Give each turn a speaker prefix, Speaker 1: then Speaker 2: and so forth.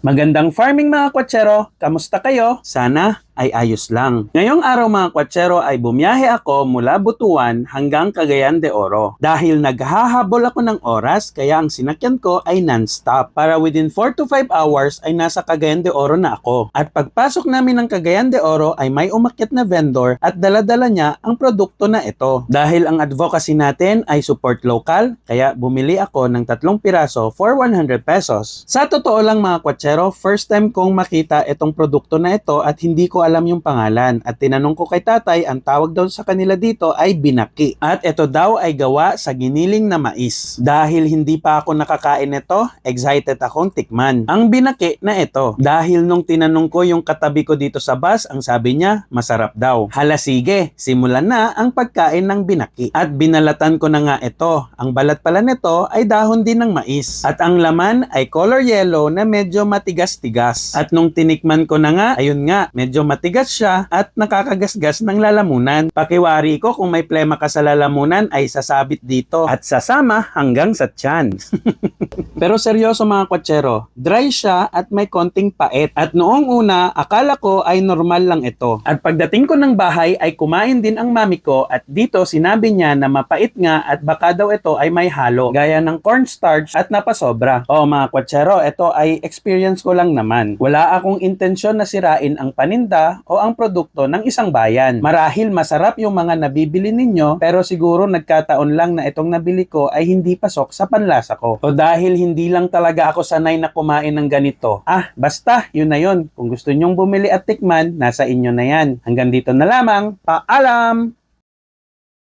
Speaker 1: Magandang farming mga kwatsero, kamusta kayo? Sana ay ayos lang. Ngayong araw mga kwatsero ay bumiyahe ako mula Butuan hanggang Cagayan de Oro. Dahil naghahabol ako ng oras kaya ang sinakyan ko ay non-stop. Para within 4 to 5 hours ay nasa Cagayan de Oro na ako. At pagpasok namin ng Cagayan de Oro ay may umakyat na vendor at daladala niya ang produkto na ito. Dahil ang advocacy natin ay support local, kaya bumili ako ng tatlong piraso for 100 pesos. Sa totoo lang mga kwatsero, first time kong makita itong produkto na ito at hindi ko alam yung pangalan. At tinanong ko kay tatay, ang tawag daw sa kanila dito ay binaki. At ito daw ay gawa sa giniling na mais. Dahil hindi pa ako nakakain nito, excited akong tikman. Ang binaki na ito. Dahil nung tinanong ko yung katabi ko dito sa bus, ang sabi niya, masarap daw. Hala sige, simulan na ang pagkain ng binaki. At binalatan ko na nga ito. Ang balat pala nito ay dahon din ng mais. At ang laman ay color yellow na medyo matigas-tigas. At nung tinikman ko na nga, ayun nga, medyo matigas siya at nakakagasgas ng lalamunan. Pakiwari ko kung may plema ka sa lalamunan ay sasabit dito at sasama hanggang sa tiyan. Pero seryoso mga kwatsero, dry siya at may konting pait. At noong una, akala ko ay normal lang ito. At pagdating ko ng bahay ay kumain din ang mami ko at dito sinabi niya na mapait nga at baka daw ito ay may halo, gaya ng cornstarch at napasobra. O mga kwatsero, ito ay experience ko lang naman. Wala akong intensyon na sirain ang paninda o ang produkto ng isang bayan. Marahil masarap yung mga nabibili ninyo pero siguro nagkataon lang na itong nabili ko ay hindi pasok sa panlasa ko. O dahil hindi lang talaga ako sanay na kumain ng ganito. Ah, basta, yun na yun. Kung gusto nyong bumili at tikman, nasa inyo na yan. Hanggang dito na lamang. Paalam!